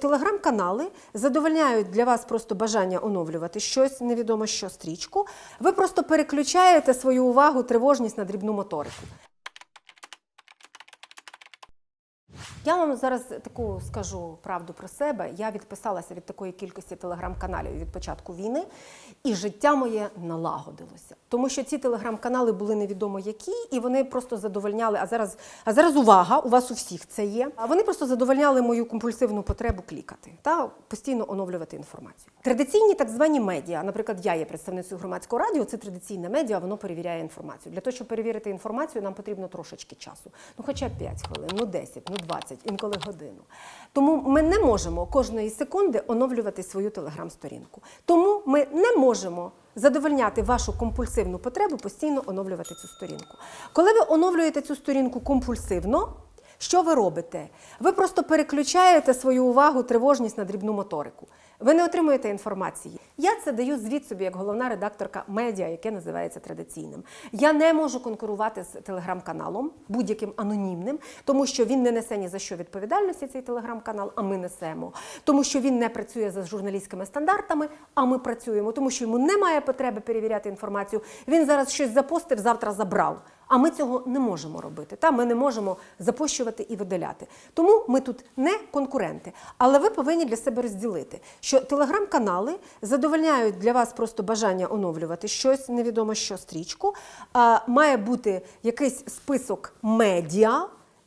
Телеграм-канали задовольняють для вас просто бажання оновлювати щось, невідомо що стрічку. Ви просто переключаєте свою увагу, тривожність на дрібну моторику. Я вам зараз таку скажу правду про себе. Я відписалася від такої кількості телеграм-каналів від початку війни, і життя моє налагодилося. Тому що ці телеграм-канали були невідомо які, і вони просто задовольняли. А зараз, а зараз увага, у вас у всіх це є. А вони просто задовольняли мою компульсивну потребу клікати та постійно оновлювати інформацію. Традиційні так звані медіа, наприклад, я є представницею громадського радіо, це традиційне медіа, воно перевіряє інформацію. Для того, щоб перевірити інформацію, нам потрібно трошечки часу. Ну, хоча б 5 хвилин, ну 10, ну 20, інколи годину. Тому ми не можемо кожної секунди оновлювати свою телеграм-сторінку. Тому ми не можемо задовольняти вашу компульсивну потребу постійно оновлювати цю сторінку. Коли ви оновлюєте цю сторінку компульсивно, що ви робите? Ви просто переключаєте свою увагу, тривожність на дрібну моторику. Ви не отримуєте інформації. Я це даю звіт собі як головна редакторка медіа, яке називається традиційним. Я не можу конкурувати з телеграм-каналом будь-яким анонімним, тому що він не несе ні за що відповідальності цей телеграм-канал, а ми несемо. Тому що він не працює за журналістськими стандартами, а ми працюємо, тому що йому немає потреби перевіряти інформацію. Він зараз щось запостив, завтра забрав. А ми цього не можемо робити. Та ми не можемо запощувати і видаляти. Тому ми тут не конкуренти. Але ви повинні для себе розділити, що телеграм-канали задовольняють для вас просто бажання оновлювати щось, невідомо що стрічку. А, має бути якийсь список медіа.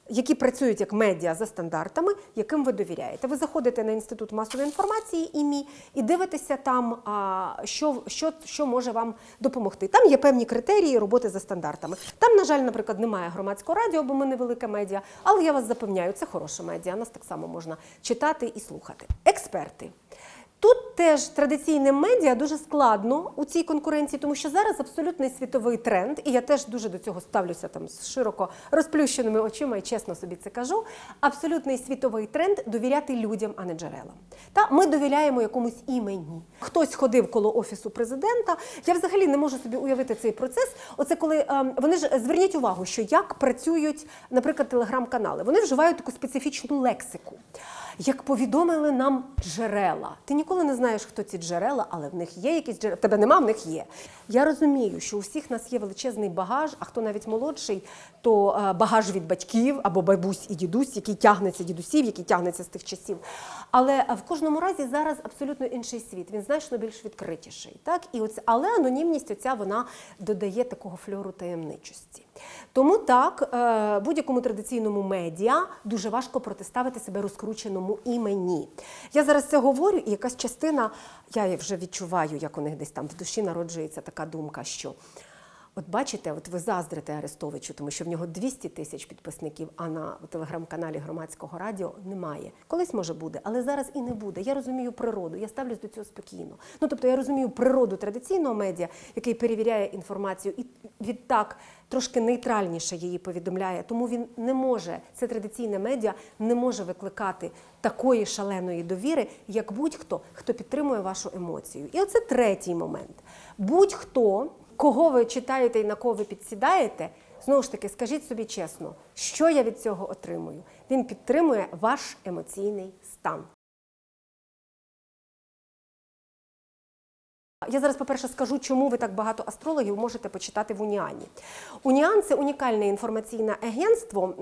Які працюють як медіа за стандартами, яким ви довіряєте. Ви заходите на інститут масової інформації ІМІ і дивитеся там, що, що, що може вам допомогти. Там є певні критерії роботи за стандартами. Там, на жаль, наприклад, немає громадського радіо, бо ми невелика медіа, але я вас запевняю, це хороша медіа. Нас так само можна читати і слухати. Експерти. Тут теж традиційним медіа дуже складно у цій конкуренції, тому що зараз абсолютний світовий тренд, і я теж дуже до цього ставлюся там з широко розплющеними очима і чесно собі це кажу. Абсолютний світовий тренд довіряти людям, а не джерелам. Та ми довіряємо якомусь імені. Хтось ходив коло офісу президента. Я взагалі не можу собі уявити цей процес. Оце коли ем, вони ж зверніть увагу, що як працюють, наприклад, телеграм-канали. Вони вживають таку специфічну лексику. Як повідомили нам джерела, ти ніколи не знаєш, хто ці джерела, але в них є якісь джерела. Тебе нема, в них є. Я розумію, що у всіх нас є величезний багаж, а хто навіть молодший, то е, багаж від батьків або бабусь і дідусь, який тягнеться дідусів, який тягнеться з тих часів. Але е, в кожному разі зараз абсолютно інший світ. Він значно більш відкритіший. Так? І оце, але анонімність оця вона додає такого фльору таємничості. Тому так, е, будь-якому традиційному медіа дуже важко протиставити себе розкрученому імені. Я зараз це говорю, і якась частина, я вже відчуваю, як у них десь там в душі народжується така думка, що. От бачите, от ви заздрите Арестовичу, тому що в нього 200 тисяч підписників, а на телеграм-каналі громадського радіо немає. Колись може буде, але зараз і не буде. Я розумію природу, я ставлюсь до цього спокійно. Ну тобто я розумію природу традиційного медіа, який перевіряє інформацію, і відтак трошки нейтральніше її повідомляє. Тому він не може, це традиційне медіа не може викликати такої шаленої довіри, як будь-хто, хто підтримує вашу емоцію. І оце третій момент. Будь-хто кого ви читаєте і на кого ви підсідаєте, знову ж таки, скажіть собі чесно, що я від цього отримую? Він підтримує ваш емоційний стан. Я зараз, по-перше, скажу, чому ви так багато астрологів можете почитати в Уніані. Уніан це унікальне інформаційне агентство.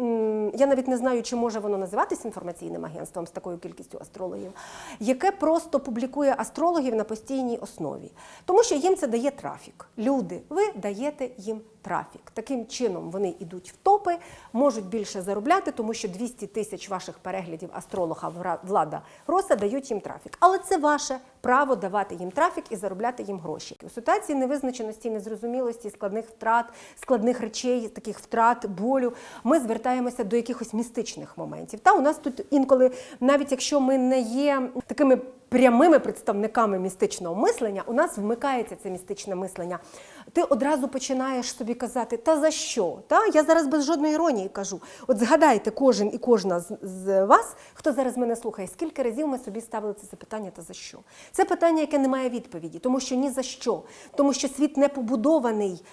Я навіть не знаю, чи може воно називатися інформаційним агентством з такою кількістю астрологів, яке просто публікує астрологів на постійній основі. Тому що їм це дає трафік. Люди, ви даєте їм трафік. Таким чином вони йдуть в топи, можуть більше заробляти, тому що 200 тисяч ваших переглядів астролога влада Роса дають їм трафік. Але це ваше право давати їм трафік і заробляти їм гроші. У ситуації невизначеності, незрозумілості, складних втрат, складних речей, таких втрат, болю, ми звертаємося до якихось містичних моментів. Та у нас тут інколи, навіть якщо ми не є такими прямими представниками містичного мислення, у нас вмикається це містичне мислення. Ти одразу починаєш собі казати, та за що? Та? Я зараз без жодної іронії кажу. От згадайте кожен і кожна з, з вас, хто зараз мене слухає, скільки разів ми собі ставили це запитання та за що? Це питання, яке не має відповіді, тому що ні за що, тому що світ не побудований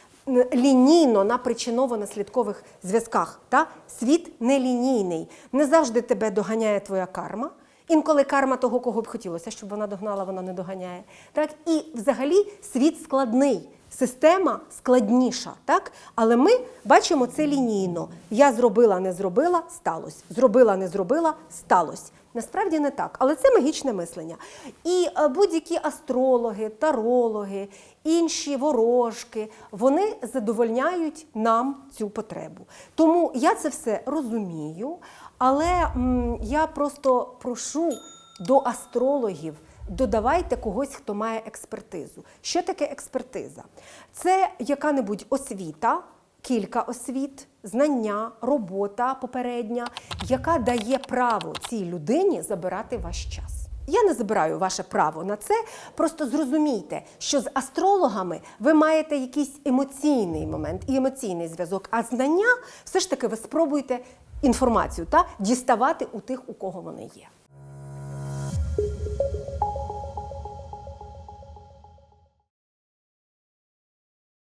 лінійно на причиново-наслідкових зв'язках. Та? Світ нелінійний. Не завжди тебе доганяє твоя карма. Інколи карма того, кого б хотілося, щоб вона догнала, вона не доганяє. Так? І взагалі світ складний, система складніша. Так? Але ми бачимо це лінійно. Я зробила, не зробила, сталося. Зробила, не зробила, сталося. Насправді не так, але це магічне мислення. І е, будь-які астрологи, тарологи, інші ворожки, вони задовольняють нам цю потребу. Тому я це все розумію, але м, я просто прошу до астрологів. Додавайте когось, хто має експертизу. Що таке експертиза? Це яка-небудь освіта, кілька освіт, знання, робота попередня, яка дає право цій людині забирати ваш час. Я не забираю ваше право на це. Просто зрозумійте, що з астрологами ви маєте якийсь емоційний момент і емоційний зв'язок, а знання все ж таки ви спробуєте інформацію та діставати у тих, у кого вони є.